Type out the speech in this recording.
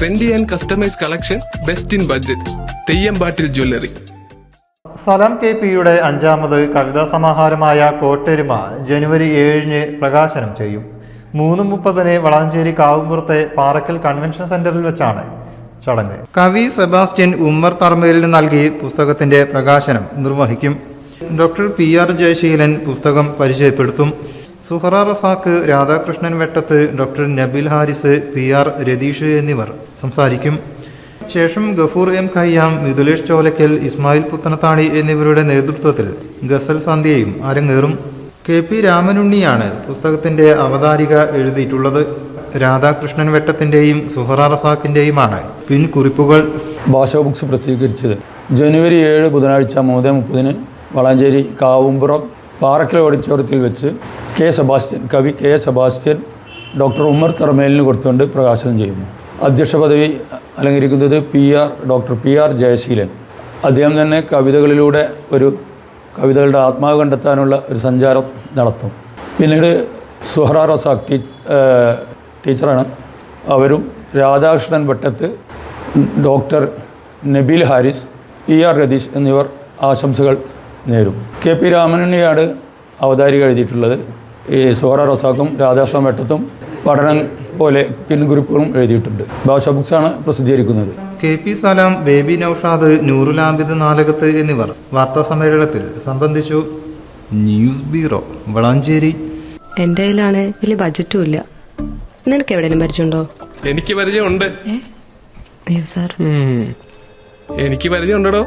Trendy and customize collection best in budget തെയ്യമ്പാട്ടിൽ jewellery Salam K പിയുടെ അഞ്ചാമത് കവിതാ സമാഹാരമായ കോട്ടെരുമ ജനുവരി ഏഴിന് പ്രകാശനം ചെയ്യും. മൂന്ന് മുപ്പതിന് വളാഞ്ചേരി കാവുമ്പുറത്തെ പാറക്കൽ കൺവെൻഷൻ സെന്ററിൽ വെച്ചാണ് ചടങ്ങ്. കവി സെബാസ്റ്റ്യൻ ഉമ്മർ തർമേലിന് നൽകി പുസ്തകത്തിന്റെ പ്രകാശനം നിർവഹിക്കും. ഡോക്ടർ പി ആർ ജയശീലൻ പുസ്തകം പരിചയപ്പെടുത്തും. Suhara Razak Radhakrishnan Vettath doctor Nabil Haris P R Ratheesh എന്നിവർ സംസാരിക്കും. ശേഷം ഗഫൂർ എം ഖയ്യാം മിഥുലേഷ് ചോലക്കൽ ഇസ്മായിൽ പുത്തനത്താണി എന്നിവരുടെ നേതൃത്വത്തിൽ ഗസൽ സന്ധ്യയും അരങ്ങേറും. കെ പി രാമനുണ്ണിയാണ് പുസ്തകത്തിന്റെ അവതാരിക എഴുതിയിട്ടുള്ളത്. രാധാകൃഷ്ണൻ വെട്ടത്തിന്റെയും സുഹറ റസാക്കിന്റെയുമാണ് പിൻകുറിപ്പുകൾ. ഭാഷ ബുക്സ് പ്രസിദ്ധീകരിച്ചത് ജനുവരി ഏഴ് ബുധനാഴ്ച മൂന്ന് മുപ്പതിന് വളാഞ്ചേരി കാവുംപുറം പാറക്കൽ ഓഡിറ്റോറിയത്തിൽ വെച്ച് കെ സെബാസ്റ്റ്യൻ കവി കെ സെബാസ്റ്റ്യൻ ഡോക്ടർ ഉമ്മർ തറമേലിന് കൊടുത്തുകൊണ്ട് പ്രകാശനം ചെയ്യുന്നു. അധ്യക്ഷ പദവി അലങ്കരിക്കുന്നത് P R doctor P R Jayaseelan. അദ്ദേഹം തന്നെ കവിതകളിലൂടെ ഒരു കവിതകളുടെ ആത്മാവ് കണ്ടെത്താനുള്ള ഒരു സഞ്ചാരം നടത്തും. പിന്നീട് സുഹറ റസാഖ് ടീ ടീച്ചറാണ്. അവരും Radhakrishnan Bhattath doctor Nabeel Haris P R Ratheesh എന്നിവർ ആശംസകൾ നേരും. കെ പി രാമനുണ്ണിയാണ് അവതാരിക എഴുതിയിട്ടുള്ളത്. ഈ സോറ റസാഖും രാധാകൃഷ്ണൻ വെട്ടത്തും പഠനം പോലെ പിൻകുറിപ്പുകളും എഴുതിയിട്ടുണ്ട്. ഭാഷ ബുക്സാണ് പ്രസിദ്ധീകരിക്കുന്നത്. കെ പി സലാം ബേബി നൌഷാദ് നൂറുലാബിദ് നാലകത്ത് എന്നിവർ വാർത്താ സമ്മേളനത്തിൽ സംബന്ധിച്ചു. News bureau Valanchery. എന്റെ കയ്യിലാണ് വലിയ ബജറ്റും ഇല്ല. നിനക്ക് എവിടെയെങ്കിലും പരിചയമുണ്ടോ? എനിക്ക് പരിചയമുണ്ട്. അയ്യോ സാർ. എനിക്ക് പരിചയമുണ്ടോ